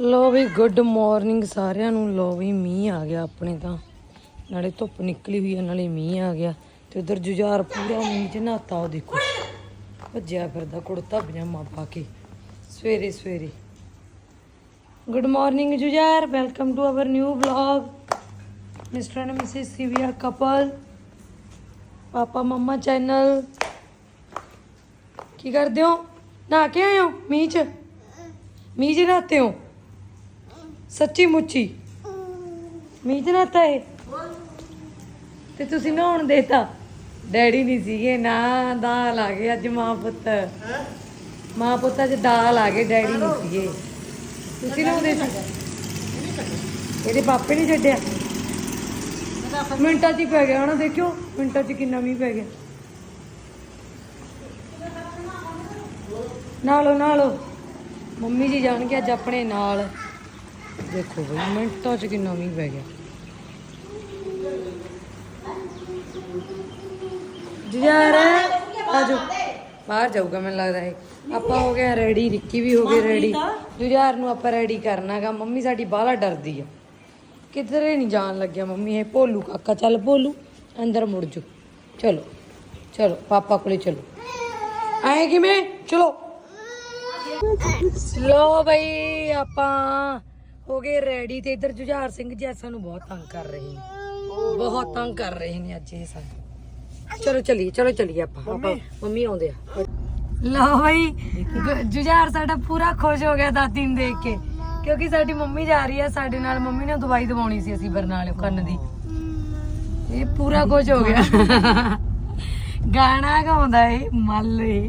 ਲੋ ਵੀ good morning ਸਾਰਿਆਂ ਨੂੰ। ਲੋ ਵੀ ਮੀਂਹ ਆ ਗਿਆ ਆਪਣੇ ਤਾਂ। ਨਾਲੇ ਧੁੱਪ ਨਿਕਲੀ ਹੋਈ ਆ, ਨਾਲੇ ਮੀਂਹ ਆ ਗਿਆ। ਤੇ ਉਧਰ ਜੁਝਾਰ ਪੂਰਾ ਮੀਂਹ ਚ ਨਹਾਤਾ ਉਹ ਦੇਖੋ। ਭੱਜਿਆ ਫਿਰਦਾ, ਕੁੜਤਾ ਪਜਾਮਾ ਪਾ ਕੇ। ਸਵੇਰੇ ਸਵੇਰੇ। Good morning Jujhar welcome to our new vlog mister and missus Sivia couple papa, mumma channel ਕੀ ਕਰਦੇ ਹੋ? ਨਹਾ ਕੇ ਆਏ ਹੋ ਮੀਂਹ ਚ? ਮੀਂਹ ਚ ਨਹਾਤੇ ਹੋ? ਸੱਚੀ ਮੁੱਚੀ? ਮੀਂਹ ਚ ਨਹਾਤਾ ਹੈ ਤੇ ਤੁਸੀਂ ਨਹਾਉਣ ਦੇਤਾ? ਡੈਡੀ ਨਹੀਂ ਸੀਗੇ, ਨਾ ਦਾਲ ਆ ਗਏ ਅੱਜ ਮਾਂ ਪੁੱਤ। ਮਾਂ ਪੁੱਤ ਅੱਜ ਦਾਲ ਆ ਗਏ ਡੈਡੀ ਨਹੀਂ ਸੀਗੇ। ਤੁਸੀਂ ਨਹਾਉਂਦੇ ਸੀ? ਇਹਦੇ ਪਾਪੇ ਨੇ ਛੱਡਿਆ? ਮਿੰਟਾਂ 'ਚ ਹੀ ਪੈ ਗਿਆ ਹਣਾ, ਦੇਖਿਓ, ਮਿੰਟਾਂ 'ਚ ਕਿੰਨਾ ਮੀਂਹ ਪੈ ਗਿਆ। ਨਾਲੋ ਨਾਲੋ। ਮੰਮੀ ਜੀ ਜਾਣਗੇ ਅੱਜ ਆਪਣੇ ਨਾਲ। ਦੇਖੋ ਬਈ ਮਿੰਟਾਂ 'ਚ ਕਿੰਨਾ ਮੀਂਹ ਪੈ ਗਿਆ। ਜੁਝਾਰ ਆਜੋ ਬਾਹਰ ਜਾਊਗਾ ਮੈਨੂੰ ਲੱਗਦਾ ਹੈ ਆਪਾਂ ਹੋ ਗਏ ਰੈਡੀ ਰਿੱਕੀ ਵੀ ਹੋ ਗਈ ਰੈਡੀ ਜੁਝਾਰ ਨੂੰ ਆਪਾਂ ਰੈਡੀ ਕਰਨਾਗਾ। ਮੰਮੀ ਸਾਡੀ ਬਾਹਲਾ ਡਰਦੀ ਆ। ਕਿਧਰੇ ਨਹੀਂ ਜਾਣ ਲੱਗਿਆ ਮੰਮੀ ਇਹ। ਭੋਲੂ ਕਾਕਾ ਚੱਲ ਭੋਲੂ ਅੰਦਰ ਮੁੜ ਜੋ ਚਲੋ ਚਲੋ ਪਾਪਾ ਕੋਲੇ ਚਲੋ। ਆਏ ਕਿਵੇਂ? ਚਲੋ। ਲੋ ਬਈ ਆਪਾਂ ਹੋ ਗਏ ਰੈਡੀ ਤੇ ਇੱਧਰ ਜੁਝਾਰ ਸਿੰਘ ਜੀ ਅੱਜ ਸਾਨੂੰ ਬਹੁਤ ਤੰਗ ਕਰ ਰਹੇ ਨੇ। ਬਹੁਤ ਤੰਗ ਕਰ ਰਹੇ ਨੇ ਅੱਜ ਇਹ ਸਾਨੂੰ। ਚਲੋ ਚਲੀਏ ਚਲੋ ਚਲੀਏ ਆਪਾਂ। ਆਪਾਂ ਮੰਮੀ। ਆਉਂਦੇ ਆ। ਲਓ ਬਈ ਜੁਝਾਰ ਸਾਡਾ ਪੂਰਾ ਖੁਸ਼ ਹੋ ਗਿਆ ਦਾਦੀ ਨੂੰ ਦੇਖ ਕੇ। ਕਿਉਂਕਿ ਸਾਡੀ ਮੰਮੀ ਜਾ ਰਹੀ ਆ ਸਾਡੇ ਨਾਲ ਮੰਮੀ ਨੇ ਦਵਾਈ ਦਵਾਉਣੀ ਸੀ ਅਸੀਂ ਬਰਨਾਲੇ ਕੰਨ ਦੀ। ਇਹ ਪੂਰਾ ਖੁਸ਼ ਹੋ ਗਿਆ। ਗਾਣਾ ਗਾਉਂਦਾ ਏ ਮੱਲ ਏ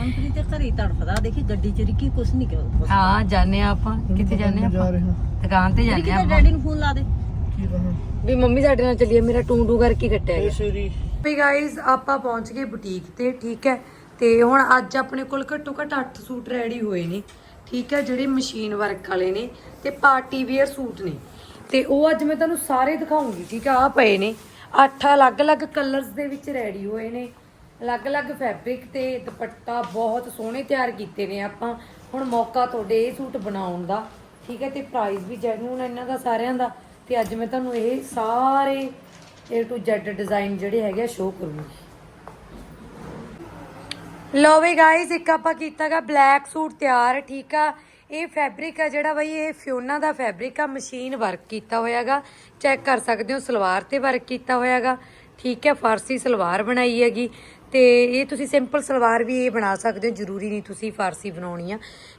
ਮੰਤਰੀ ਤੇ ਘਰੇ ਤੜਫਦਾ ਦੇਖੀ ਗੱਡੀ ਚ ਰਿੱਕੀ ਕੁਛ ਨਹੀਂ ਕਿਹਾ ਹਾਂ ਜਾਣੇ ਆਪਾਂ। ਕਿੱਥੇ ਜਾਣੇ ਆਪਾਂ? ਦੁਕਾਨ ਤੇ ਜਾਣੇ ਆਪਾਂ। ਡੈਡੀ ਨੂੰ ਫੋਨ ਲਾ ਦੇ। ਵੀ ਮੰਮੀ ਸਾਡੇ ਨਾਲ ਚੱਲੀਏ ਮੇਰਾ ਟੂ ਟੂ ਕਰਕੇ ਕੱਟਿਆ ਗਿਆ। ਵੀ ਗਾਇਜ਼ ਆਪਾਂ ਪਹੁੰਚ ਗਏ ਬੁਟੀਕ ਤੇ ਠੀਕ ਹੈ? ਤੇ ਹੁਣ ਅੱਜ ਆਪਣੇ ਕੋਲ ਘੱਟੋ ਘੱਟ 8 ਸੂਟ ਰੈਡੀ ਹੋਏ ਨੇ। ਠੀਕ ਹੈ ਜਿਹੜੇ ਮਸ਼ੀਨ ਵਰਕ ਵਾਲੇ ਨੇ ਤੇ ਪਾਰਟੀ ਵੇਅਰ ਸੂਟ ਨੇ। ਤੇ ਉਹ ਅੱਜ ਮੈਂ ਤੁਹਾਨੂੰ ਸਾਰੇ ਦਿਖਾਉਂਗੀ ਠੀਕ ਆ ਆ ਪਏ ਨੇ। 8 ਅਲੱਗ-ਅਲੱਗ ਕਲਰਸ ਦੇ ਵਿੱਚ ਰੈਡੀ ਹੋਏ ਨੇ। ਅਲੱਗ-ਅਲੱਗ ਫੈਬਰਿਕ ਤੇ ਦੁਪੱਟਾ ਬਹੁਤ ਸੋਹਣੇ ਤਿਆਰ ਕੀਤੇ ਨੇ ਆਪਾਂ। ਹੁਣ ਮੌਕਾ ਤੁਹਾਡੇ ਇਹ ਸੂਟ ਬਣਾਉਣ ਦਾ। ਠੀਕ ਹੈ, ਤੇ ਪ੍ਰਾਈਸ ਵੀ ਜੈਨੂਨ ਇਹਨਾਂ ਦਾ, ਸਾਰਿਆਂ ਦਾ। ਤੇ ਅੱਜ ਮੈਂ ਤੁਹਾਨੂੰ ਇਹ ਸਾਰੇ A to Z ਡਿਜ਼ਾਈਨ ਜਿਹੜੇ ਹੈਗੇ ਸ਼ੋਅ ਕਰੂੰਗੀ। ਲੋ ਵੀ ਗਾਇਸ ਇੱਕ ਆਪਾਂ ਕੀਤਾਗਾ ਬਲੈਕ ਸੂਟ ਤਿਆਰ, ਠੀਕ ਆ। ਇਹ ਫੈਬਰਿਕ ਆ ਜਿਹੜਾ ਬਈ, ਇਹ ਫਿਓਨਾ ਦਾ ਫੈਬਰਿਕ ਆ ਮਸ਼ੀਨ ਵਰਕ ਕੀਤਾ ਹੋਇਆਗਾ। ਚੈੱਕ ਕਰ ਸਕਦੇ ਹੋ, ਸਲਵਾਰ ਤੇ ਵਰਕ ਕੀਤਾ ਹੋਇਆਗਾ। ਠੀਕ ਹੈ, ਫਾਰਸੀ ਸਲਵਾਰ ਬਣਾਈ ਹੈਗੀ। ਤੇ ਇਹ ਤੁਸੀਂ ਸਿੰਪਲ ਸਲਵਾਰ ਵੀ ਇਹ ਬਣਾ ਸਕਦੇ ਹੋ ਜ਼ਰੂਰੀ ਨਹੀਂ ਤੁਸੀਂ ਫਾਰਸੀ ਬਣਾਉਣੀ ਆ।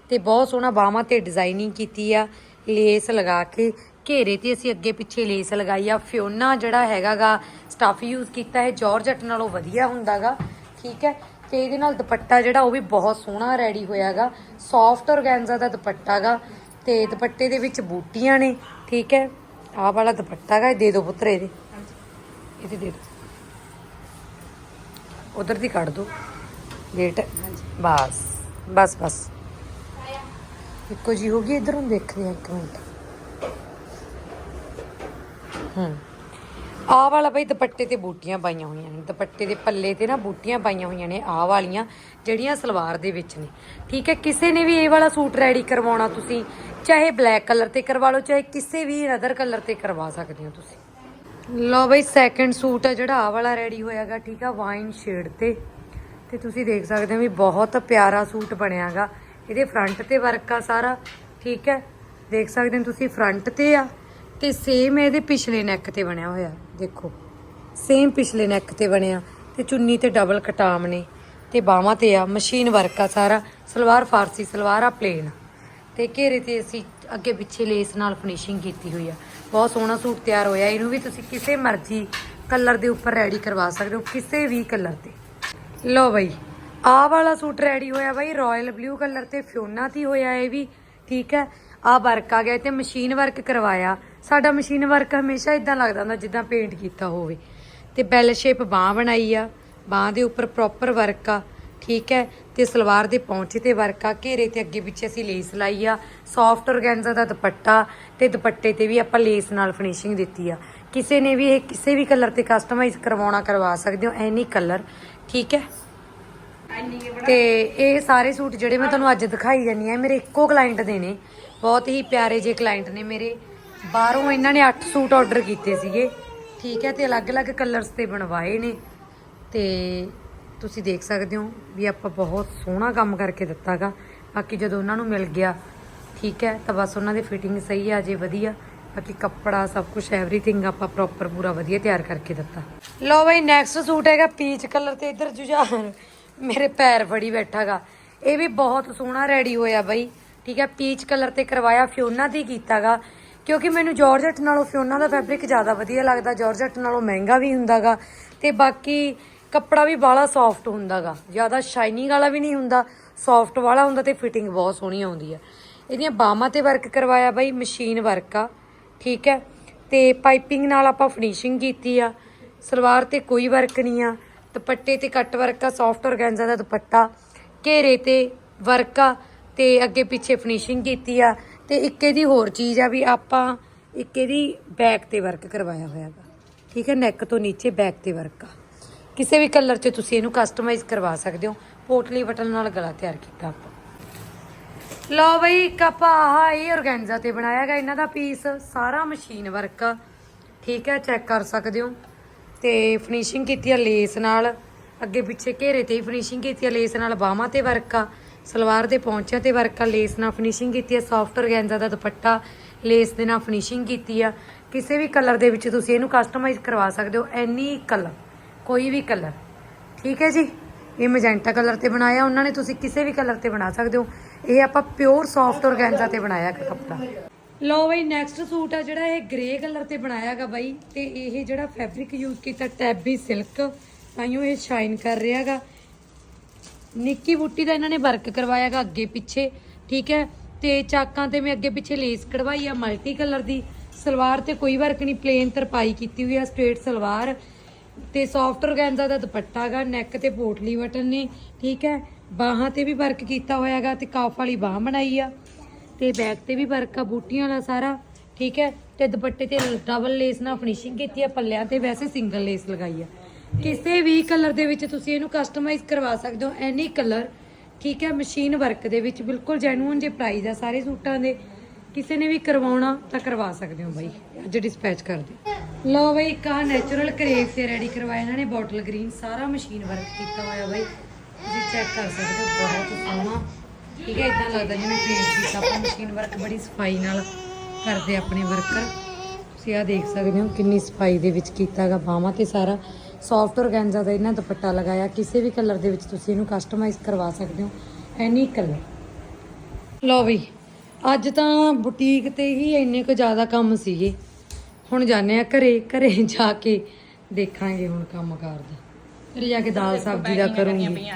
ਤੇ ਬਹੁਤ ਸੋਹਣਾ ਬਾਹਾਂ ਤੇ ਡਿਜ਼ਾਈਨਿੰਗ ਕੀਤੀ ਆ ਲੇਸ ਲਗਾ ਕੇ। ਘੇਰੇ ਤੇ ਅਸੀਂ ਅੱਗੇ ਪਿੱਛੇ ਲੇਸ ਲਗਾਈ ਆ। ਫਿਓਨਾ ਜਿਹੜਾ ਹੈਗਾਗਾ ਸਟਫ ਯੂਜ਼ ਕੀਤਾ ਹੈ ਜਾਰਜਟ ਨਾਲੋਂ ਵਧੀਆ ਹੁੰਦਾਗਾ ਠੀਕ ਹੈ? ਤੇ ਇਹਦੇ ਨਾਲ ਦੁਪੱਟਾ ਜਿਹੜਾ ਉਹ ਵੀ ਬਹੁਤ ਸੋਹਣਾ ਰੈਡੀ ਹੋਇਆਗਾ ਸੌਫਟ ਔਰਗੈਂਜ਼ਾ ਦਾ ਦੁਪੱਟਾਗਾ ਤੇ ਦੁਪੱਟੇ ਦੇ ਵਿੱਚ ਬੂਟੀਆਂ ਨੇ ਠੀਕ ਹੈ? ਆਹ ਵਾਲਾ ਦੁਪੱਟਾਗਾ ਇਹ ਦੇ ਦਿਓ ਪੁੱਤਰ ਇਹਦੇ। ਇਹਦੇ ਦੇ ਦਿਓ ਉਧਰ ਦੀ ਕੱਢ ਦਿਓ ਲੇਟ ਬਸ ਬਸ ਬਸ। ਇੱਕੋ ਜੀ ਹੋ ਗਈ, ਇਧਰੋਂ ਦੇਖਦੇ ਆ ਇੱਕ ਮਿੰਟ। ਹੂੰ। ਆਹ ਵਾਲਾ ਬਈ ਦੁਪੱਟੇ ਤੇ ਬੂਟੀਆਂ ਪਾਈਆਂ ਹੋਈਆਂ ਨੇ। ਦੁਪੱਟੇ ਦੇ ਪੱਲੇ ਤੇ ਨਾ ਬੂਟੀਆਂ ਪਾਈਆਂ ਹੋਈਆਂ ਨੇ, ਆਹ ਵਾਲੀਆਂ, ਜਿਹੜੀਆਂ ਸਲਵਾਰ ਦੇ ਵਿੱਚ ਨੇ। ਠੀਕ ਹੈ, ਕਿਸੇ ਨੇ ਵੀ ਇਹ ਵਾਲਾ ਸੂਟ ਰੈਡੀ ਕਰਵਾਉਣਾ ਤੁਸੀਂ, ਚਾਹੇ ਬਲੈਕ ਕਲਰ ਤੇ ਕਰਵਾ ਲਓ, ਚਾਹੇ ਕਿਸੇ ਵੀ ਅਦਰ ਕਲਰ ਤੇ ਕਰਵਾ ਸਕਦੇ ਹੋ ਤੁਸੀਂ। ਲਓ ਬਈ ਸੈਕੰਡ ਸੂਟ ਆ ਜਿਹੜਾ ਆ ਵਾਲਾ ਰੈਡੀ ਹੋਇਆਗਾ, ਠੀਕ ਆ ਵਾਈਨ ਸ਼ੇਡ ਤੇ। ਤੇ ਤੁਸੀਂ ਦੇਖ ਸਕਦੇ ਹੋ ਵੀ ਬਹੁਤ ਪਿਆਰਾ ਸੂਟ ਬਣਿਆਗਾ। ਇਹਦੇ ਫਰੰਟ ਤੇ ਵਰਕ ਆ ਸਾਰਾ, ਠੀਕ ਹੈ ਦੇਖ ਸਕਦੇ ਹੋ ਤੁਸੀਂ ਫਰੰਟ ਤੇ ਆ ਤੇ ਸੇਮ ਇਹਦੇ ਪਿਛਲੇ ਨੈਕ ਤੇ ਬਣਿਆ ਹੋਇਆ, ਦੇਖੋ। ਸੇਮ ਪਿਛਲੇ ਨੈਕ ਤੇ ਬਣਿਆ ਤੇ ਚੁੰਨੀ ਤੇ ਡਬਲ ਕਟਾਮ ਨੇ। ਤੇ ਬਾਹਾਂ ਤੇ ਆ ਮਸ਼ੀਨ ਵਰਕ ਆ ਸਾਰਾ, ਸਲਵਾਰ ਫਾਰਸੀ ਸਲਵਾਰ ਆ ਪਲੇਨ ਤੇ ਘੇਰੇ ਤੇ ਅਸੀਂ ਅੱਗੇ ਪਿੱਛੇ ਲੇਸ ਨਾਲ ਫਿਨਿਸ਼ਿੰਗ ਕੀਤੀ ਹੋਈ ਆ। ਬਹੁਤ ਸੋਹਣਾ ਸੂਟ ਤਿਆਰ ਹੋਇਆ। ਇਹਨੂੰ ਵੀ ਤੁਸੀਂ ਕਿਸੇ ਮਰਜ਼ੀ ਕਲਰ ਦੇ ਉੱਪਰ ਰੈਡੀ ਕਰਵਾ ਸਕਦੇ ਹੋ, ਕਿਸੇ ਵੀ ਕਲਰ ਤੇ ਲਓ ਬਈ, ਆਹ ਵਾਲਾ ਸੂਟ ਰੈਡੀ ਹੋਇਆ ਬਈ ਰਾਇਲ ਬਲੂ ਕਲਰ ਤੇ ਫਿਓਨਾ ਤੇ ਹੋਇਆ ਇਹ ਵੀ, ਠੀਕ ਹੈ? ਆਹ ਵਰਕ ਆ ਗਿਆ ਤੇ ਮਸ਼ੀਨ ਵਰਕ ਕਰਵਾਇਆ। ਸਾਡਾ ਮਸ਼ੀਨ ਵਰਕ ਹਮੇਸ਼ਾ ਇਦਾਂ ਲੱਗਦਾ ਹੁੰਦਾ ਜਿੱਦਾਂ ਪੇਂਟ ਕੀਤਾ ਹੋਵੇ। ਤੇ ਬੈਲ ਸ਼ੇਪ ਬਾਹ ਬਣਾਈ ਆ, ਬਾਹ ਦੇ ਉੱਪਰ ਪ੍ਰੋਪਰ ਵਰਕ ਆ। ਠੀਕ ਹੈ ਤੇ ਸਲਵਾਰ ਦੇ ਪੌਂਚੇ ਤੇ ਵਰਕ ਆ, ਘੇਰੇ ਤੇ ਅੱਗੇ ਪਿੱਛੇ ਅਸੀਂ ਲੇਸ ਲਾਈ ਆ ਸੌਫਟ ਔਰਗੈਂਜ਼ਾ ਦਾ ਦੁਪੱਟਾ ਤੇ ਦੁਪੱਟੇ ਤੇ ਵੀ ਆਪਾਂ ਲੇਸ ਨਾਲ ਫਿਨਿਸ਼ਿੰਗ ਦਿੱਤੀ ਆ। ਕਿਸੇ ਨੇ ਵੀ ਇਹ ਕਿਸੇ ਵੀ ਕਲਰ ਤੇ ਕਸਟਮਾਈਜ਼ ਕਰਵਾਉਣਾ ਕਰਵਾ ਸਕਦੇ ਹੋ, ਐਨੀ ਕਲਰ ਠੀਕ ਹੈ? ਤੇ ਇਹ ਸਾਰੇ ਸੂਟ ਜਿਹੜੇ ਮੈਂ ਤੁਹਾਨੂੰ ਅੱਜ ਦਿਖਾਈ ਜਾਨੀ ਆ ਮੇਰੇ ਇੱਕੋ ਕਲਾਇੰਟ ਦੇ ਨੇ, ਬਹੁਤ ਹੀ ਪਿਆਰੇ ਜਿਹੇ ਕਲਾਇੰਟ ਨੇ ਮੇਰੇ। ਬਾਹਰੋਂ ਇਹਨਾਂ ਨੇ 8 ਸੂਟ ਆਰਡਰ ਕੀਤੇ ਸੀਗੇ, ਠੀਕ ਹੈ, ਤੇ ਅਲੱਗ-ਅਲੱਗ ਕਲਰਸ ਤੇ ਬਣਵਾਏ ਨੇ। ਤੇ ਤੁਸੀਂ ਦੇਖ ਸਕਦੇ ਹੋ ਵੀ ਆਪਾਂ ਬਹੁਤ ਸੋਹਣਾ ਕੰਮ ਕਰਕੇ ਦਿੱਤਾਗਾ। ਬਾਕੀ ਜਦੋਂ ਉਹਨਾਂ ਨੂੰ ਮਿਲ ਗਿਆ, ਠੀਕ ਹੈ, ਤਾਂ ਬਸ ਉਹਨਾਂ ਦੀ ਫਿਟਿੰਗ ਸਹੀ ਆ, ਜੇ ਵਧੀਆ। ਬਾਕੀ ਕੱਪੜਾ, ਸਭ ਕੁਝ ਐਵਰੀਥਿੰਗ ਆਪਾਂ ਪ੍ਰੋਪਰ ਪੂਰਾ ਵਧੀਆ ਤਿਆਰ ਕਰਕੇ ਦਿੱਤਾ। ਲਓ ਬਈ ਨੈਕਸਟ ਸੂਟ ਹੈਗਾ ਪੀਚ ਕਲਰ ਤੇ ਇਧਰ ਜੁਝਾਰ। ਮੇਰੇ ਪੈਰ ਫੜੀ ਬੈਠਾਗਾ। ਇਹ ਵੀ ਬਹੁਤ ਸੋਹਣਾ ਰੈਡੀ ਹੋਇਆ ਬਈ। ਠੀਕ ਹੈ ਪੀਚ ਕਲਰ ਤੇ ਕਰਵਾਇਆ ਫਿਓਨਾ ਦੀ ਕੀਤਾਗਾ। ਕਿਉਂਕਿ ਮੈਨੂੰ ਜਾਰਜਟ ਨਾਲੋਂ ਫਿਓਨਾ ਦਾ ਫੈਬਰਿਕ ਜ਼ਿਆਦਾ ਵਧੀਆ ਲੱਗਦਾ। ਜਾਰਜਟ ਨਾਲੋਂ ਮਹਿੰਗਾ ਵੀ ਹੁੰਦਾਗਾ। ਤੇ ਬਾਕੀ ਕੱਪੜਾ ਵੀ ਬਾਲਾ ਸੌਫਟ ਹੁੰਦਾਗਾ। ਜ਼ਿਆਦਾ ਸ਼ਾਈਨਿੰਗ ਵਾਲਾ ਵੀ ਨਹੀਂ ਹੁੰਦਾ ਸੌਫਟ ਵਾਲਾ ਹੁੰਦਾ ਤੇ ਫਿਟਿੰਗ ਬਹੁਤ ਸੋਹਣੀ ਆਉਂਦੀ ਆ। ਇਹਦੀਆਂ ਬਾਹਾਂ ਤੇ ਵਰਕ ਕਰਵਾਇਆ ਬਾਈ ਮਸ਼ੀਨ ਵਰਕ ਆ, ਠੀਕ ਹੈ? ਤੇ ਪਾਈਪਿੰਗ ਨਾਲ ਆਪਾਂ ਫਿਨਿਸ਼ਿੰਗ ਕੀਤੀ ਆ। ਸਲਵਾਰ ਤੇ ਕੋਈ ਵਰਕ ਨਹੀਂ ਆ। ਦੁਪੱਟੇ ਤੇ ਕੱਟ ਵਰਕ ਆ ਸੌਫਟ ਔਰਗੈਂਜ਼ਾ ਦਾ ਦੁਪੱਟਾ, ਘੇਰੇ ਤੇ ਵਰਕ ਆ, ਤੇ ਅੱਗੇ ਪਿੱਛੇ ਫਿਨਿਸ਼ਿੰਗ ਕੀਤੀ ਆ। ਤੇ ਇੱਕ ਇਹਦੀ ਹੋਰ ਚੀਜ਼ ਆ ਵੀ ਆਪਾਂ ਇੱਕ ਇਹਦੀ ਬੈਕ ਤੇ ਵਰਕ ਕਰਵਾਇਆ ਹੋਇਆ ਗਾ। ਠੀਕ ਹੈ? ਨੈਕ ਤੋਂ ਨੀਚੇ ਬੈਕ ਤੇ ਵਰਕ ਆ। ਕਿਸੇ ਵੀ ਕਲਰ 'ਚ ਤੁਸੀਂ ਇਹਨੂੰ ਕਸਟਮਾਈਜ਼ ਕਰਵਾ ਸਕਦੇ ਹੋ। ਪੋਟਲੀ ਬਟਨ ਨਾਲ ਗਲਾ ਤਿਆਰ ਕੀਤਾ ਆਪਾਂ। ਲਓ ਬਈ, ਇੱਕ ਆਪਾਂ ਆਹ ਇਹ ਔਰਗੈਂਜ਼ਾ ਤੇ ਬਣਾਇਆ ਗਿਆ ਇਹਨਾਂ ਦਾ ਪੀਸ ਸਾਰਾ ਮਸ਼ੀਨ ਵਰਕ ਆ ਠੀਕ ਹੈ ਚੈੱਕ ਕਰ ਸਕਦੇ ਹੋ। ਤੇ ਫਿਨਿਸ਼ਿੰਗ ਕੀਤੀ ਆ ਲੇਸ ਨਾਲ। ਅੱਗੇ ਪਿੱਛੇ ਘੇਰੇ ਤੇ ਹੀ ਫਿਨਿਸ਼ਿੰਗ ਕੀਤੀ ਆ ਲੇਸ ਨਾਲ। ਬਾਹਾਂ ਤੇ ਵਰਕ ਆ। ਸਲਵਾਰ ਦੇ ਪੌਂਚਿਆਂ ਤੇ ਵਰਕ ਆ। ਲੇਸ ਨਾਲ ਫਿਨਿਸ਼ਿੰਗ ਕੀਤੀ ਆ। ਸੌਫਟ ਔਰਗੈਂਜ਼ਾ ਦਾ ਦੁਪੱਟਾ ਲੇਸ ਦੇ ਨਾਲ ਫਿਨਿਸ਼ਿੰਗ ਕੀਤੀ ਆ। ਕਿਸੇ ਵੀ ਕਲਰ ਦੇ ਵਿੱਚ ਤੁਸੀਂ ਇਹਨੂੰ ਕਸਟਮਾਈਜ਼ ਕਰਵਾ ਸਕਦੇ ਹੋ। ਐਨੀ ਕਲਰ ਕੋਈ ਵੀ ਕਲਰ। ਠੀਕ ਹੈ ਜੀ? ਇਹ ਮੈਜੈਂਟਾ ਕਲਰ ਤੇ ਬਣਾਇਆ, ਉਹਨਾਂ ਨੇ ਤੁਸੀਂ ਕਿਸੇ ਵੀ ਕਲਰ ਤੇ ਬਣਾ ਸਕਦੇ ਹੋ। ਇਹ ਆਪਾਂ ਪਿਓਰ ਸੌਫਟ ਔਰਗੈਂਜ਼ਾ ਤੇ ਬਣਾਇਆ ਕੱਪੜਾ। ਲਓ ਬਈ ਨੈਕਸਟ ਸੂਟ ਆ ਜਿਹੜਾ ਇਹ ਗ੍ਰੇ ਕਲਰ ਤੇ ਬਣਾਇਆਗਾ ਬਾਈ, ਤੇ ਇਹ ਜਿਹੜਾ ਫੈਬਰਿਕ ਯੂਜ਼ ਕੀਤਾ ਟੈਬੀ ਸਿਲਕ ਤਾਈਓ ਇਹ ਸ਼ਾਈਨ ਕਰ ਰਿਹਾਗਾ ਨਿੱਕੀ ਬੁੱਟੀ ਦਾ ਇਹਨਾਂ ਨੇ ਵਰਕ ਕਰਵਾਇਆਗਾ ਅੱਗੇ ਪਿੱਛੇ, ਠੀਕ ਹੈ? ਤੇ ਚਾਕਾਂ ਤੇ ਮੈਂ ਅੱਗੇ ਪਿੱਛੇ ਲੇਸ ਕਢਵਾਈ ਆ ਮਲਟੀ ਕਲਰ ਦੀ। ਸਲਵਾਰ ਤੇ ਕੋਈ ਵਰਕ ਨਹੀਂ ਪਲੇਨ ਤਰਪਾਈ ਕੀਤੀ ਹੋਈ ਆ ਸਟ੍ਰੇਟ ਸਲਵਾਰ। ਤੇ ਸੌਫਟ ਔਰਗੈਂਜ਼ਾ ਦਾ ਦੁਪੱਟਾ ਗਾ ਨੈਕ ਤੇ ਪੋਟਲੀ ਬਟਨ ਨੇ, ਠੀਕ ਹੈ? ਬਾਹਾਂ ਤੇ ਵੀ ਵਰਕ ਕੀਤਾ ਹੋਇਆ ਹੋਇਆਗਾ ਤੇ ਕਾਫ ਵਾਲੀ ਬਾਹ ਬਣਾਈ ਆ। ਤੇ ਬੈਕ ਤੇ ਵੀ ਵਰਕ ਆ, ਬੂਟੀਆਂ ਵਾਲਾ ਸਾਰਾ, ਠੀਕ ਹੈ? ਤੇ ਦੁਪੱਟੇ ਤੇ ਡਬਲ ਲੇਸ ਨਾਲ ਫਿਨਿਸ਼ਿੰਗ ਕੀਤੀ ਆ, ਪੱਲਿਆਂ ਤੇ ਵੈਸੇ ਸਿੰਗਲ ਲੇਸ ਲਗਾਈ ਆ। ਕਿਸੇ ਵੀ ਕਲਰ ਦੇ ਵਿੱਚ ਤੁਸੀਂ ਇਹਨੂੰ ਕਸਟਮਾਈਜ਼ ਕਰਵਾ ਸਕਦੇ ਹੋ ਐਨੀ ਕਲਰ ਠੀਕ ਹੈ? ਮਸ਼ੀਨ ਵਰਕ ਦੇ ਵਿੱਚ ਬਿਲਕੁਲ ਜੈਨੂਇਨ ਜੇ ਪ੍ਰਾਈਸ ਆ ਸਾਰੇ ਸੂਟਾਂ ਦੇ, ਕਿਸੇ ਨੇ ਵੀ ਕਰਵਾਉਣਾ ਤਾਂ ਕਰਵਾ ਸਕਦੇ ਹੋ ਬਾਈ, ਅੱਜ ਡਿਸਪੈਚ ਕਰ ਦਿਓ ਲਓ ਬਈ, ਇੱਕ ਆਹ ਨੈਚੁਰਲ ਕਰੇਪ ਤੇ ਰੈਡੀ ਕਰਵਾਇਆ ਇਹਨਾਂ ਨੇ ਬੋਟਲ ਗ੍ਰੀਨ ਸਾਰਾ ਮਸ਼ੀਨ ਵਰਕ ਕੀਤਾ ਹੋਇਆ ਬਾਈ। ਤੁਸੀਂ ਚੈੱਕ ਕਰ ਸਕਦੇ ਹੋ, ਬਹੁਤ ਸੋਹਣਾ। ਠੀਕ ਹੈ ਇਦਾਂ ਲੱਗਦਾ ਜਿਵੇਂ ਪੇਂਟ ਕੀਤਾ ਆਪਾਂ ਮਸ਼ੀਨ ਵਰਕ ਬੜੀ ਸਫ਼ਾਈ ਨਾਲ ਕਰਦੇ ਆਪਣੇ ਵਰਕਰ ਤੁਸੀਂ ਆ ਦੇਖ ਸਕਦੇ ਹੋ ਕਿੰਨੀ ਸਫ਼ਾਈ ਦੇ ਵਿੱਚ ਕੀਤਾਗਾ ਬਾਹਾਂ ਤੇ ਸਾਰਾ। ਸੌਫਟ ਔਰਗੈਂਜ਼ਾ ਦਾ ਇਹਨਾਂ ਦੁਪੱਟਾ ਲਗਾਇਆ, ਕਿਸੇ ਵੀ ਕਲਰ ਦੇ ਵਿੱਚ ਤੁਸੀਂ ਇਹਨੂੰ ਕਸਟਮਾਈਜ਼ ਕਰਵਾ ਸਕਦੇ ਹੋ ਐਨੀ ਕਲਰ ਲਓ ਵੀ ਅੱਜ ਤਾਂ ਬੁਟੀਕ ਤੇ ਹੀ ਇੰਨੇ ਕੁ ਜ਼ਿਆਦਾ ਕੰਮ ਸੀਗੇ। ਹੁਣ ਜਾਣੇ ਆ ਘਰੇ ਘਰੇ ਜਾ ਕੇ ਦੇਖਾਂਗੇ ਹੁਣ ਕੰਮ ਕਰਦਾ ਘਰੇ ਜਾ ਕੇ ਦਾਲ ਸਬਜ਼ੀ ਦਾ ਕਰੂੰਗੀ।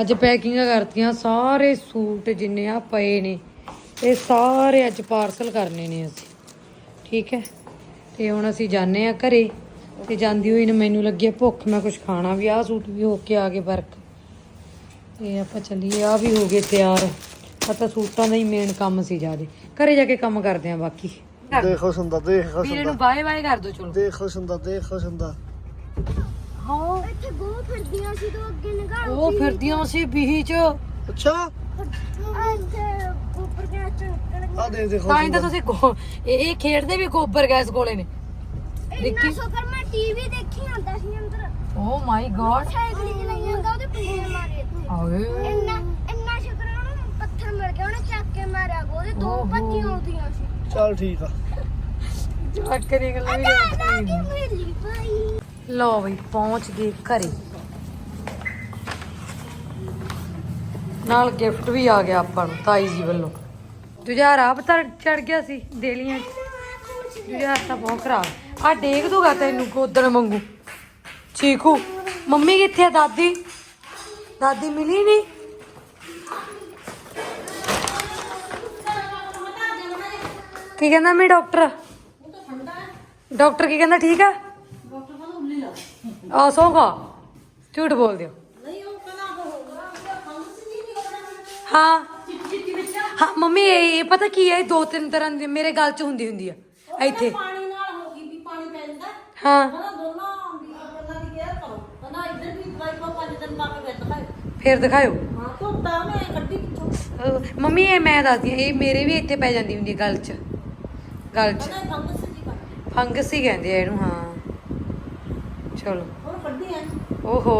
ਅੱਜ। ਪੈਕਿੰਗਾਂ ਕਰਤੀਆਂ ਸਾਰੇ ਸੂਟ ਜਿੰਨੇ ਆ ਪਏ ਨੇ ਇਹ ਸਾਰੇ ਅੱਜ ਪਾਰਸਲ ਕਰਨੇ ਨੇ ਅਸੀਂ। ਠੀਕ ਹੈ? ਤੇ ਹੁਣ ਅਸੀਂ ਜਾਣੇ ਆ ਘਰੇ ਤੇ ਜਾਂਦੀ ਹੋਈ ਨੂੰ ਮੈਨੂੰ ਲੱਗੀ ਆ ਭੁੱਖ ਮੈਂ ਕੁਝ ਖਾਣਾ ਵੀ ਆਹ ਸੂਟ ਵੀ ਹੋ ਕੇ ਆ ਗਏ ਵਰਕ। ਤੇ ਆਪਾਂ ਚੱਲੀਏ ਆ ਵੀ ਹੋ ਗਏ ਤਿਆਰ। ਆ ਤਾਂ ਸੂਟਾਂ ਦਾ ਹੀ ਮੇਨ ਕੰਮ ਸੀ ਜਿਆਦੇ। ਘਰੇ ਜਾ ਕੇ ਕੰਮ ਕਰਦੇ ਆ ਬਾਕੀ। ਦੇਖ ਖੁਸ਼ ਹੁੰਦਾ ਦੇਖ ਖੁਸ਼ ਵੀਰੇ ਹੁੰਦਾ। ਨੂੰ ਬਾਏ ਬਾਏ ਕਰ ਦੋ ਚਲੋ। ਦੇਖ ਖੁਸ਼ ਹੁੰਦਾ ਦੇਖ ਖੁਸ਼ ਹੁੰਦਾ। ਹਾਂ। ਇੱਥੇ ਗੋ ਫਿਰਦੀਆਂ ਸੀ ਤੋਂ ਅੱਗੇ ਨਿਕਾਲ ਉਹ ਫਿਰਦੀਆਂ ਸੀ ਬੀਹੀ ਚ ਅੱਛਾ ਇੱਥੇ ਉੱਪਰ ਗਿਆ ਚੜਕਣ ਆ ਦੇਖ ਦੇਖ ਤਾਂ ਹੀ ਤਾਂ ਤੁਸੀਂ ਗੋ- ਇਹ ਇਹ ਖੇਡਦੇ ਵੀ ਗੋਬਰ ਗੈਸ ਕੋਲੇ ਨੇ। ਇੰਨਾ ਸ਼ੁਕਰ ਮੈਂ ਟੀਵੀ ਦੇਖੀ ਆਂਦਾ ਸੀ ਅੰਦਰ। ਓ ਮਾਈ ਗॉड ਸਾਈਕਲ ਚਲਾਈ ਜਾਂਦਾ ਉਹਦੇ ਪਿੱਛੇ ਮਾਰੇ ਆਵੇ ਇੰਨਾ ਇੰਨਾ ਸ਼ੁਕਰ ਉਹਨੂੰ ਪੱਥਰ ਮਿਲ ਗਿਆ ਉਹਨੇ ਚੱਕ ਕੇ ਮਾਰਿਆ ਉਹਦੇ ਦੋ ਓਹੋ। ਪੱਤੀਆਂ ਆਉਂਦੀਆਂ ਸੀ। ਚੱਲ ਠੀਕ ਆ। ਚੱਕ ਨਿਕਲ ਵੀ ਲਓ ਬਈ ਪਹੁੰਚ ਗਏ ਘਰੇ। ਨਾਲ ਗਿਫਟ ਵੀ ਆ ਗਿਆ ਆਪਾਂ ਨੂੰ ਤਾਈ ਜੀ ਵੱਲੋਂ। ਜੁਝਾਰ ਆਪ ਤਾਂ ਚੜ ਗਿਆ ਸੀ ਦੇਲੀਆਂ ਜੁਝਾਰ ਤਾਂ ਬਹੁਤ ਖਰਾਬ। ਆ ਡੇਗ ਦੂਗਾ ਤੈਨੂੰ ਗੋਦਣ ਮੰਗੂ ਚੀਕੂ ਮੰਮੀ ਕਿੱਥੇ ਆ ਦਾਦੀ? ਦਾਦੀ ਮਿਲੀ ਨਹੀਂ ਕੀ ਕਹਿੰਦਾ ਮੈਂ ਡਾਕਟਰ? ਡਾਕਟਰ ਕੀ ਕਹਿੰਦਾ ਠੀਕ ਆ? ਆ ਸੋਗਾ ਝੂਠ ਬੋਲ ਦਿਓ ਹਾਂ। ਹਾਂ ਮੰਮੀ ਇਹ ਪਤਾ ਕੀ ਹੈ? ਦੋ ਤਿੰਨ ਤਰ੍ਹਾਂ ਦੀ ਮੇਰੇ ਗੱਲ ਚ ਹੁੰਦੀ ਹੁੰਦੀ ਆ। ਇੱਥੇ। ਪਾਣੀ ਨਾਲ ਹੋ। ਗਈ ਵੀ ਪਾਣੀ ਫੇਰ ਦਿਖਾਇਓ। ਹਾਂ ਧੋਤਾ ਮੈਂ ਕੱਢੀ ਅਹ ਮੰਮੀ ਇਹ ਮੈਂ ਦੱਸਦੀ ਇਹ ਮੇਰੇ ਵੀ ਇੱਥੇ ਪੈ ਜਾਂਦੀ ਹੁੰਦੀ ਗਲ 'ਚ। ਗਲ 'ਚ। ਪਤਾ ਫੰਗਸ ਹੀ ਕਹਿੰਦੇ ਆ ਇਹਨੂੰ ਹਾਂ। ਚਲੋ। ਹੋਰ ਕੱਢੀ ਐ ਓਹੋ।